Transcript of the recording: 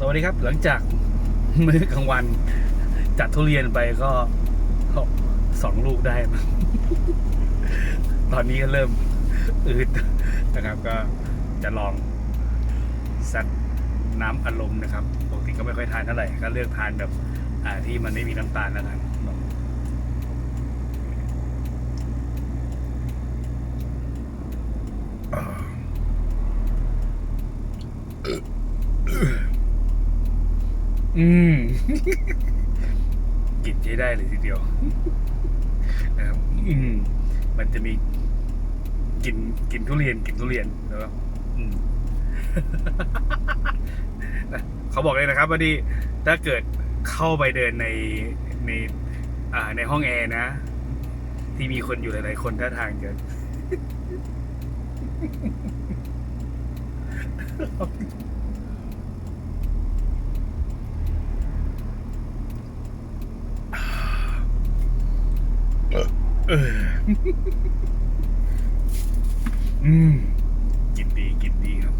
สวัสดีครับ หลังจากมื้อกลางวัน จัดทุเรียนไปก็สองลูกได้มตอนนี้ก็เริ่มอืดนะครับ ก็จะลองซัดน้ำอารมณ์นะครับปกติก็ไม่ค่อยทานเท่าไหร่ ก็เลือกทานแบบอ่าที่มันไม่มีน้ำตาลแล้วกันอ อ่าอืมกินใช้ได้เลยทีเดียวนะครับอืม มันจะมีกินกินทุเรียนกินทุเรียนนะครับอืมนะเขาบอกเลยนะครับว่าดีถ้าเกิดเข้าไปเดินในในอ่าในห้องแอร์นะ ที่มีคนอยู่หลายๆคนท่าทางจะ อ อืม กินดีกินดีครับ